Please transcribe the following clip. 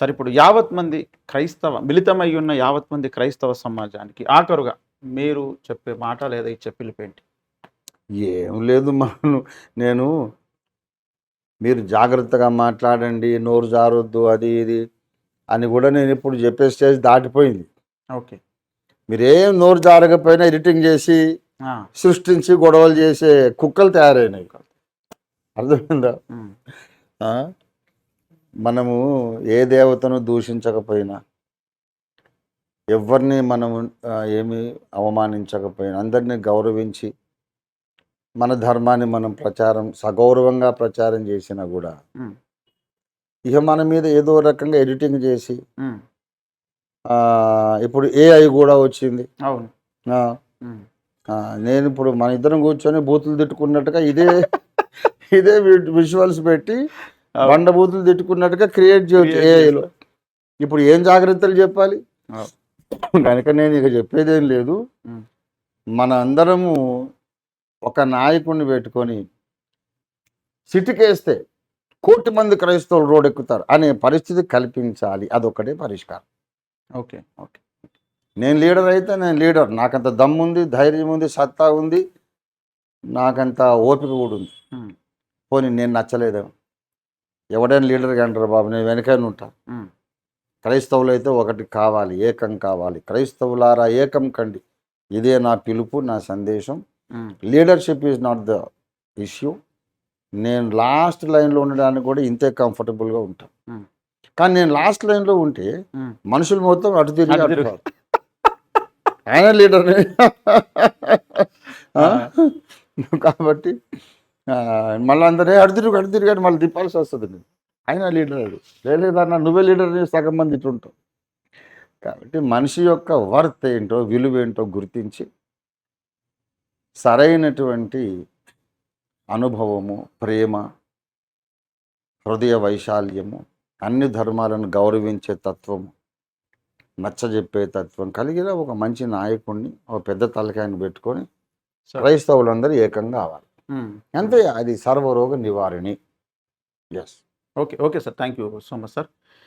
సరే ఇప్పుడు యావత్ మంది క్రైస్తవ మిళితమై ఉన్న యావత్ మంది క్రైస్తవ సమాజానికి ఆఖరుగా మీరు చెప్పే మాట లేదా ఇచ్చే పిలిపేంటి ఏం లేదు మనం నేను మీరు జాగ్రత్తగా మాట్లాడండి నోరు జారొద్దు అది ఇది అని కూడా నేను ఇప్పుడు చెప్పే స్టేజ్ దాటిపోయింది. ఓకే. మీరేం నోరు జారకపోయినా ఎడిటింగ్ చేసి సృష్టించి గొడవలు చేసే కుక్కలు తయారైనాయి అర్థమైందా? మనము ఏ దేవతను దూషించకపోయినా ఎవరిని మనము ఏమి అవమానించకపోయినా అందరినీ గౌరవించి మన ధర్మాన్ని మనం ప్రచారం సగౌరవంగా ప్రచారం చేసినా కూడా ఇక మన మీద ఏదో రకంగా ఎడిటింగ్ చేసి ఇప్పుడు ఏఐ కూడా వచ్చింది. అవును. నేను ఇప్పుడు మన ఇద్దరం కూర్చొని బూతులు తిట్టుకున్నట్టుగా ఇదే ఇదే విజువల్స్ పెట్టి అవును. బండ బూతులు తిట్టుకున్నట్టుగా క్రియేట్ చేయొచ్చు ఏఐలో ఇప్పుడు ఏం జాగ్రత్తలు చెప్పాలి. కనుక నేను ఇక చెప్పేదేం లేదు. మన అందరము ఒక నాయకుడిని పెట్టుకొని సిటికేస్తే కోటి మంది క్రైస్తవులు రోడ్ ఎక్కుతారు అనే పరిస్థితి కల్పించాలి. అదొక్కటే పరిష్కారం. Okay okay. నేను లీడర్ అయితే నేను లీడర్. నాకంత దమ్ము ఉంది ధైర్యం ఉంది సత్తా ఉంది. నాకంత ఓపిక కూడా ఉంది. పోనీ నేను నచ్చలేదేమో. ఎవడైనా లీడర్గా అంటారు బాబు నేను వెనకైనా ఉంటా. ఉమ్, క్రైస్తవులు అయితే ఒకటి కావాలి ఏకం కావాలి. క్రైస్తవులారా ఏకం కండి. ఇదే నా పిలుపు నా సందేశం. Leadership is not the issue. నేను లాస్ట్ లైన్లో ఉండడానికి కూడా ఇంతే కంఫర్టబుల్గా ఉంటాను. కానీ నేను లాస్ట్ లైన్లో ఉంటే. మనుషులు మొత్తం అటు తిరిగి. ఆయన లీడర్ని ఆ? కాబట్టి మళ్ళీ అందరే అటు తిరుగు అని మళ్ళీ తిప్పాల్సి వస్తుంది నేను ఆయన లీడర్ అది. లేదన్నా నువ్వే లీడర్ని సగం మంది ఇటు ఉంటావు కాబట్టి మనిషి యొక్క వర్త్ ఏంటో విలువ ఏంటో గుర్తించి సరైనటువంటి అనుభవము ప్రేమ హృదయ వైశాల్యము అన్ని ధర్మాలను గౌరవించే తత్వము నచ్చజెప్పే తత్వం కలిగిన ఒక మంచి నాయకుడిని ఒక పెద్ద తలకాయని పెట్టుకొని. క్రైస్తవులందరూ ఏకంగా కావాలి అంతే అది సర్వరోగ నివారణి. Yes okay okay sir thank you so much sir